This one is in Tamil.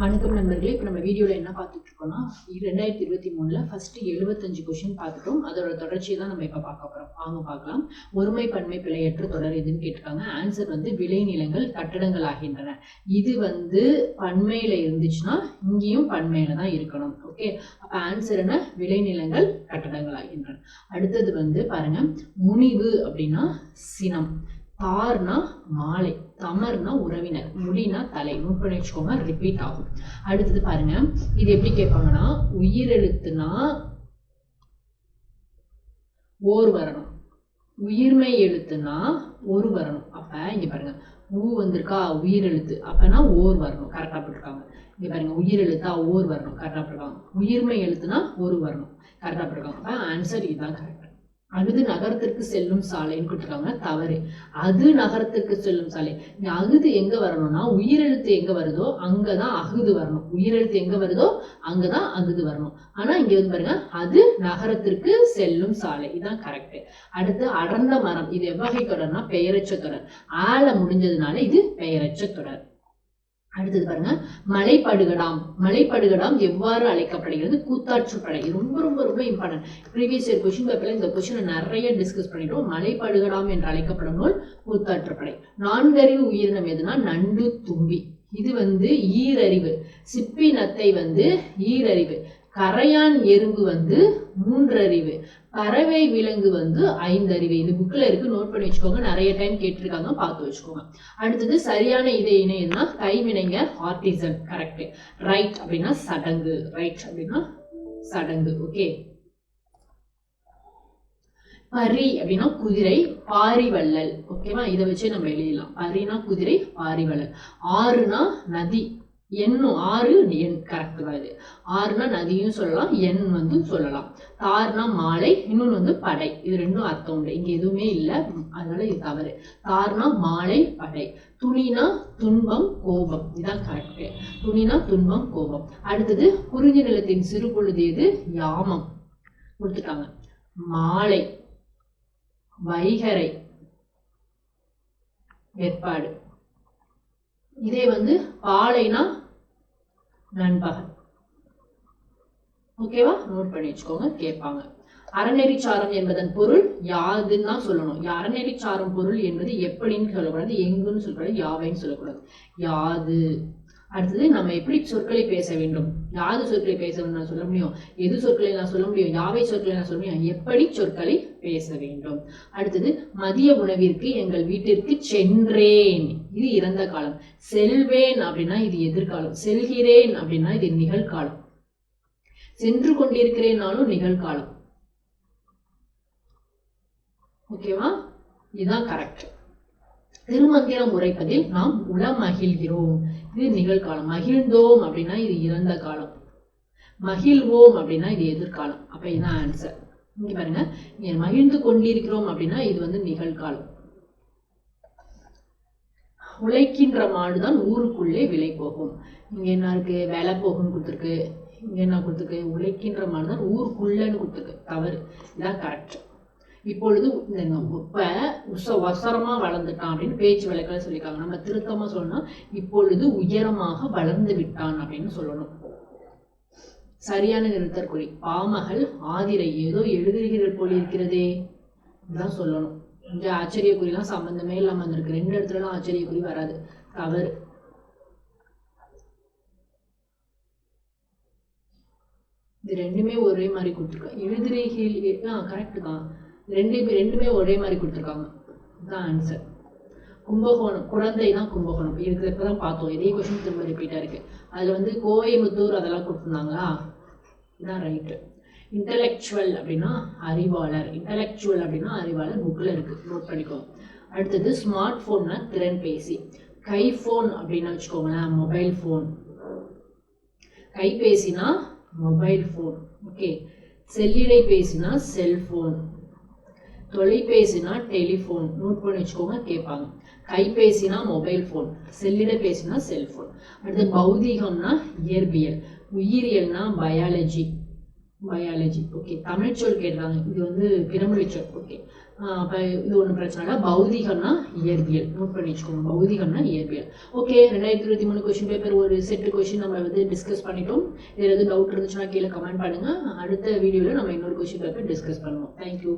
வணக்கம் நண்பர்களே இப்போ நம்ம வீடியோவில் என்ன பார்த்துட்டு இருக்கோம்னா ரெண்டாயிரத்தி இருபத்தி மூணில் ஃபஸ்ட்டு எழுபத்தஞ்சு கொஷின் பார்த்துட்டோம். அதோட தொடர்ச்சியை தான் நம்ம இப்போ பார்க்க போகிறோம் வாங்க பார்க்கலாம். ஒருமை பன்மை பிழையற்ற தொடர் எதுன்னு கேட்டிருக்காங்க. ஆன்சர் வந்து விளைநிலங்கள் கட்டடங்கள் ஆகின்றன. இது வந்து பன்மையில் இருந்துச்சுன்னா இங்கேயும் பன்மையில் தான் இருக்கணும். ஓகே அப்போ ஆன்சர் என்ன? விளைநிலங்கள் கட்டடங்கள் ஆகின்றன. அடுத்தது வந்து பாருங்கள் முனிவு அப்படின்னா சினம். தார்னா மாலை தமர்னா உறவினர் முடினா தலை நோட் பண்ணி வச்சுக்கோங்க ரிப்பீட் ஆகும். அடுத்தது பாருங்க இது எப்படி கேட்பாங்கன்னா உயிரெழுத்துனா ஓர் வரணும். உயிர்மை எழுத்துனா ஒரு வரணும். அப்ப இங்க பாருங்க ஊ வந்திருக்கா உயிரெழுத்து. அப்பனா ஓர் வரணும். கரெக்டா போட்டிருக்காங்க. இங்க பாருங்க உயிரெழுத்தா ஓர் வரணும். கரெக்டா போட்டிருக்காங்க. உயிர்மை எழுத்துனா ஒரு வரணும். கரெக்டா போட்டிருக்காங்க. அப்போ ஆன்சர் இதுதான் கரெக்ட் அழுது நகரத்திற்கு செல்லும் சாலைன்னு கொடுத்துருக்காங்க. தவறு. அது நகரத்திற்கு செல்லும் சாலை. இந்த அகுது எங்க வரணும்னா உயிரெழுத்து எங்க வருதோ அங்கதான் அகுது வரணும். உயிரெழுத்து எங்க வருதோ அங்கதான் அகுது வரணும். ஆனா இங்க வந்து பாருங்க அது நகரத்திற்கு செல்லும் சாலை. இதுதான் கரெக்ட் அடுத்து அடர்ந்த மரம். இது எவ்வகை தொடர்னா பெயரச்ச தொடர். ஆல முடிஞ்சதுனால இது பெயரச்ச தொடர். அடுத்தது பாருங்க மலைப்படுகடாம். மலைப்படுகடாம் எவ்வாறு அழைக்கப்படுகிறது? கூத்தாற்றுப்படை ரொம்ப ரொம்ப ரொம்ப இம்பார்ட்டன்ட் ப்ரீவியஸ் இயர் கொஸ்டின் பேப்பர்ல இந்த கொஸ்டினை நிறைய டிஸ்கஸ் பண்ணிட்டோம். மலைப்படுகடாம் என்று அழைக்கப்படும் நூல் கூத்தாற்றுப்படை நான்கறிவு உயிரினம் எதுனா? நண்டு தும்பி. இது வந்து ஈரறிவு. சிப்பி நத்தை வந்து ஈரறிவு. கரையான் எறும்பு வந்து மூன்றறிவு. பறவை விலங்கு வந்து ஐந்தறிவு. இது புக்ல இருக்கு. நோட் பண்ணி வச்சுக்கோங்க. நிறைய டைம் கேட்டிருக்காங்க. பார்த்து வச்சுக்கோங்க. அடுத்தது சரியான இதை இணையம்னா கைவினைங்க ஆர்டிசன் கரெக்ட் ரைட் அப்படின்னா சடங்கு. ரைட் அப்படின்னா சடங்கு. ஓகே பரி அப்படின்னா குதிரை பாரிவள்ளல். ஓகேவா இதை வச்சே நம்ம எழுதிடலாம். பரினா குதிரை பாரிவள்ளல். ஆறுனா நதி. எண்ணும் ஆறு எண் கரெக்ட் தான் இது. ஆறுனா நதியும் சொல்லலாம் எண் வந்து சொல்லலாம். தார்னா மாலை இன்னொன்று வந்து படை. இது ரெண்டும் அர்த்தம் உண்டு. இங்க எதுவுமே இல்லை. அதனால இது தவறு. தார்னா மாலை படை. துணினா துன்பம் கோபம். இதான் கரெக்ட் துணினா துன்பம் கோபம். அடுத்தது குறிஞ்சி நிலத்தின் சிறு பொழுது எது? யாமம். கொடுத்துட்டாங்க. மாலை. வைகரை ஏற்பாடு. இதே வந்து பாலைனா நண்பகல் ஓகேவா நோட் பண்ணி வச்சுக்கோங்க கேட்பாங்க. அறநெறிச்சாரம் என்பதன் பொருள் யாதுன்னு தான் சொல்லணும். அறநெறிச்சாரம் பொருள் என்பது எப்படின்னு சொல்லக்கூடாது எங்குன்னு சொல்லக்கூடாது யாவைன்னு சொல்லக்கூடாது. யாது அடுத்தது நம்ம எப்படி சொற்களை பேச வேண்டும்? யாது சொற்களை பேச வேண்டும் நான் சொல்ல முடியும்? எது சொற்களை நான் சொல்ல முடியும்? யாவை சொற்களை நான் சொல்ல முடியும்? எப்படி சொற்களை பேச வேண்டும்? அடுத்தது மதிய உணவிற்கு எங்கள் வீட்டிற்கு சென்றேன். இது இறந்த காலம். செல்வேன் அப்படின்னா இது எதிர்காலம். செல்கிறேன் அப்படின்னா இது நிகழ்காலம். சென்று கொண்டிருக்கிறேன்னாலும் நிகழ்காலம். ஓகேவா? இதுதான் கரெக்ட் திருமந்திரம் உரைப்பதில் நாம் உளமகிழ்கிறோம் இது நிகழ்காலம். மகிழ்ந்தோம் அப்படின்னா இது இறந்த காலம். மகிழ்வோம் அப்படின்னா இது எதிர்காலம். அப்ப இதுதான் ஆன்சர் இங்க பாருங்க. இங்க மகிழ்ந்து கொண்டிருக்கிறோம் அப்படின்னா இது வந்து நிகழ்காலம். உழைக்கின்ற மாடுதான் ஊருக்குள்ளே விலை போகும். இங்க என்ன இருக்கு? வேலை போகும்னு கொடுத்துருக்கு. இங்க என்ன கொடுத்துருக்கு? உழைக்கின்ற மாடுதான் ஊருக்குள்ளன்னு கொடுத்துருக்கு. தவறு. இதான் கரெக்ட் இப்பொழுது இப்ப உச வசரமா வளர்ந்துட்டான் அப்படின்னு பேச்சு வழக்கில் சொல்லியிருக்காங்க. நம்ம திருத்தமா சொல்லணும் இப்பொழுது உயரமாக வளர்ந்து விட்டான் அப்படின்னு சொல்லணும். சரியான நிறுத்தற்குறி பாமகள் ஆதிரை ஏதோ எழுதுகிறீர்கள் போல் இருக்கிறதே இதுதான் சொல்லணும். இந்த ஆச்சரியக்குறிலாம் சம்பந்தமே இல்லாமல் வந்திருக்கு. ரெண்டு இடத்துலலாம் ஆச்சரியக்குறி வராது. தவறு. இது ரெண்டுமே ஒரே மாதிரி கொடுத்துருக்கேன் எழுதுறீர்கள் ஆ கரெக்டு தான் ரெண்டு ரெண்டுமே ஒரே மாதிரி கொடுத்துருக்காங்க. தான் ஆன்சர் கும்பகோணம் குழந்தை தான் கும்பகோணம். இதுக்கு இப்போ தான் பார்த்தோம். இதே கொஸ்டின் திரும்ப ரிப்பீட்டாக இருக்குது அதில் வந்து கோயம்புத்தூர் அதெல்லாம் கொடுத்துருந்தாங்களா? இதுதான் ரைட்டு இன்டலெக்சுவல் அப்படின்னா அறிவாளர். இன்டலெக்சுவல் அப்படின்னா அறிவாளர் புக்கில் இருக்குது நோட் பண்ணிக்கோ அடுத்தது ஸ்மார்ட் ஃபோன்னா திறன் பேசி. கைஃபோன் அப்படின்னு வச்சுக்கோங்களேன் மொபைல் ஃபோன் கைபேசினா மொபைல் ஃபோன் ஓகே செல்லிடை பேசினா செல்ஃபோன் தொலைபேசினா டெலிஃபோன். நோட் பண்ணி வச்சுக்கோங்க கேட்பாங்க. கைபேசினா மொபைல் ஃபோன். செல்லிட பேசினா செல்ஃபோன் அடுத்து பௌதிகம்னா இயற்பியல். உயிரியல்னா பயாலஜி. பயாலஜி. ஓகே. தமிழ் சொல் கேட்டுறாங்க இது வந்து பிறமொழி சொல். ஓகே. அப்போ இது ஒன்றும் பிரச்சனை இல்லை. பௌதிகம்னா இயற்பியல். நோட் பண்ணி வச்சுக்கோங்க. பௌதிகம்னா இயற்பியல். ஓகே. ரெண்டாயிரத்தி இருபத்தி மூணு கொஷின் பேப்பர் ஒரு செட்டு கொஷின் நம்ம வந்து டிஸ்கஸ் பண்ணிட்டோம். இதில் டவுட் இருந்துச்சுன்னா கீழே கமெண்ட் பண்ணுங்கள் அடுத்த வீடியோவில் நம்ம இன்னொரு கொஷின் பேப்பர் டிஸ்கஸ் பண்ணுவோம். Thank you